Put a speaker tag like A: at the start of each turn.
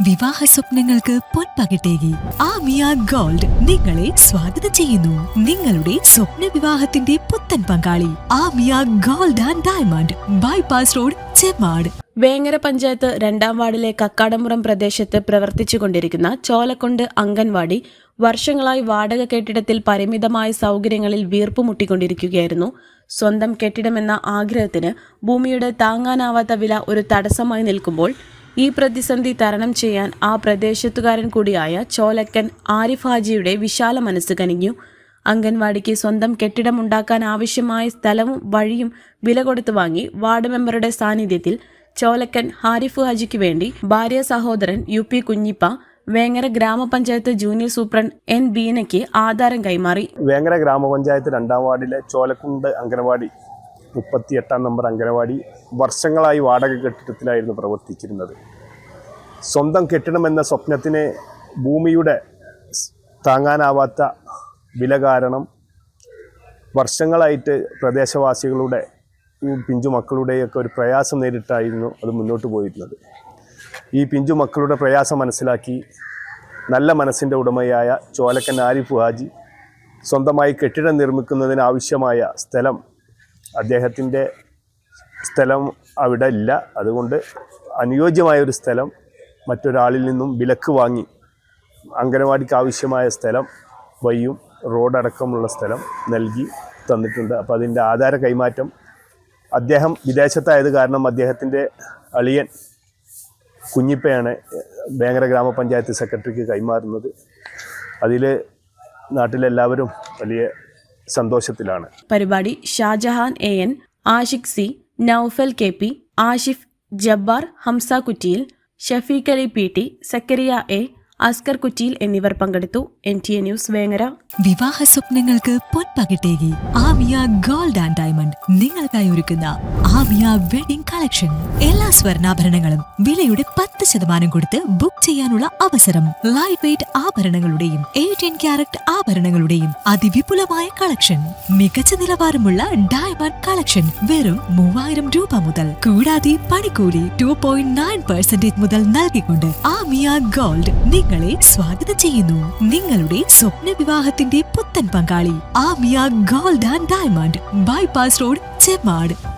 A: വിവാഹ സ്വപ്നങ്ങൾക്ക് പൊൻപകിട്ടേകി ആമിയ ഗോൾഡ് നിങ്ങളെ സ്വാഗതം ചെയ്യുന്നു. നിങ്ങളുടെ സ്വപ്ന വിവാഹത്തിന്റെ പുത്തൻ പങ്കാളി Amiya gold and diamond bypass road Chemmad
B: Vengara panchayat രണ്ടാം വാർഡിലെ കക്കാടമ്പുറം പ്രദേശത്ത് പ്രവർത്തിച്ചുകൊണ്ടിരിക്കുന്ന ചോലക്കൊണ്ട് അംഗൻവാടി വർഷങ്ങളായി വാടക കെട്ടിടത്തിൽ പരിമിതമായ സൗകര്യങ്ങളിൽ വീർപ്പുമുട്ടിക്കൊണ്ടിരിക്കുകയായിരുന്നു സ്വന്തം കെട്ടിടമെന്ന ആഗ്രഹത്തിന് ഭൂമിയുടെ താങ്ങാനാവാത്ത വില ഒരു തടസ്സമായി നിൽക്കുമ്പോൾ ഈ പ്രതിസന്ധി തരണം ചെയ്യാൻ ആ പ്രദേശത്തുകാരൻ കൂടിയായ ചോലക്കൻ ആരിഫ് ഹാജിയുടെ വിശാല മനസ്സ് കനിഞ്ഞു. അംഗൻവാടിക്ക് സ്വന്തം കെട്ടിടമുണ്ടാക്കാൻ ആവശ്യമായ സ്ഥലവും വഴിയും വില കൊടുത്തു വാങ്ങി വാർഡ് മെമ്പറുടെ സാന്നിധ്യത്തിൽ ചോലക്കൻ ഹാരിഫ് ഹാജിക്ക് വേണ്ടി ഭാര്യ സഹോദരൻ യു പി കുഞ്ഞിപ്പ വേങ്ങര ഗ്രാമപഞ്ചായത്ത് ജൂനിയർ സൂപ്രണ്ട് എൻ ബീനയ്ക്ക് ആധാരം കൈമാറി.
C: വേങ്ങര ഗ്രാമപഞ്ചായത്ത് രണ്ടാം വാർഡിലെ ചോലക്കുണ്ട് അംഗനവാടി മുപ്പത്തി എട്ടാം നമ്പർ അംഗനവാടി വർഷങ്ങളായി വാടക കെട്ടിടത്തിലായിരുന്നു പ്രവർത്തിച്ചിരുന്നത്. സ്വന്തം കെട്ടിടമെന്ന സ്വപ്നത്തിന് ഭൂമിയുടെ താങ്ങാനാവാത്ത വില കാരണം വർഷങ്ങളായിട്ട് പ്രദേശവാസികളുടെ ഈ പിഞ്ചു മക്കളുടെയൊക്കെ ഒരു പ്രയാസം നേരിട്ടായിരുന്നു അത് മുന്നോട്ട് പോയിരുന്നത്. ഈ പിഞ്ചു മക്കളുടെ പ്രയാസം മനസ്സിലാക്കി നല്ല മനസ്സിന്റെ ഉടമയായ ചോലക്കൻ ആരിഫ് ഹാജി സ്വന്തമായി കെട്ടിടം നിർമ്മിക്കുന്നതിന് ആവശ്യമായ സ്ഥലം അദ്ദേഹത്തിന്റെ സ്ഥലം അവിടെ ഇല്ല. അതുകൊണ്ട് അനുയോജ്യമായ ഒരു സ്ഥലം മറ്റൊരാളിൽ നിന്നും വിലക്ക് വാങ്ങി അംഗനവാടിക്ക് ആവശ്യമായ സ്ഥലം വഴിയും റോഡടക്കമുള്ള സ്ഥലം നൽകി തന്നിട്ടുണ്ട്. അപ്പോൾ അതിന്റെ ആധാര കൈമാറ്റം അദ്ദേഹം വിദേശത്തായത് കാരണം അദ്ദേഹത്തിന്റെ അളിയൻ കുഞ്ഞിപ്പയാണ് വേങ്ങര ഗ്രാമപഞ്ചായത്ത് സെക്രട്ടറിക്ക് കൈമാറുന്നത്. അതിൽ നാട്ടിലെല്ലാവരും വലിയ സന്തോഷത്തിലാണ്.
B: പരിപാടി Shajahan A N Ashiq C Noufal K P Ashif Jabbar Hamsa Kuttiyil Shafeeq Ali P T Zakariya A Askar Kuttiyil എന്നിവർ പങ്കെടുത്തു. N T A news Vengara.
A: വിവാഹ സ്വപ്നങ്ങൾക്ക് പൊൻപകിട്ടേകി. ആമിയ ഗോൾഡ് ആൻഡ് ഡയമണ്ട് നിങ്ങൾക്കായി ഒരുക്കുന്ന ആമിയ വെഡിംഗ് കളക്ഷൻ. എല്ലാ സ്വർണാഭരണങ്ങളും വിലയുടെ പത്ത് ശതമാനം കൊടുത്ത് ബുക്ക് ചെയ്യാനുള്ള അവസരം. ലൈറ്റ് വെയിറ്റ് ആഭരണങ്ങളുടെയും എയ്റ്റീൻ ക്യാരറ്റ് ആഭരണങ്ങളുടെയും അതിവിപുലമായ കളക്ഷൻ. മികച്ച നിലവാരമുള്ള ഡയമണ്ട് കളക്ഷൻ വെറും മൂവായിരം രൂപ മുതൽ കൂടാതെ പണിക്കൂലി ടു പോയിന്റ് നയൻ പെർസെന്റേജ് മുതൽ നൽകിക്കൊണ്ട് ആമിയ ഗോൾഡ് നിങ്ങളെ സ്വാഗതം ചെയ്യുന്നു. നിങ്ങളുടെ സ്വപ്ന വിവാഹത്തിന്റെ പുത്തൻ പങ്കാളി Amiya gold and diamond. Bypass road Chemmad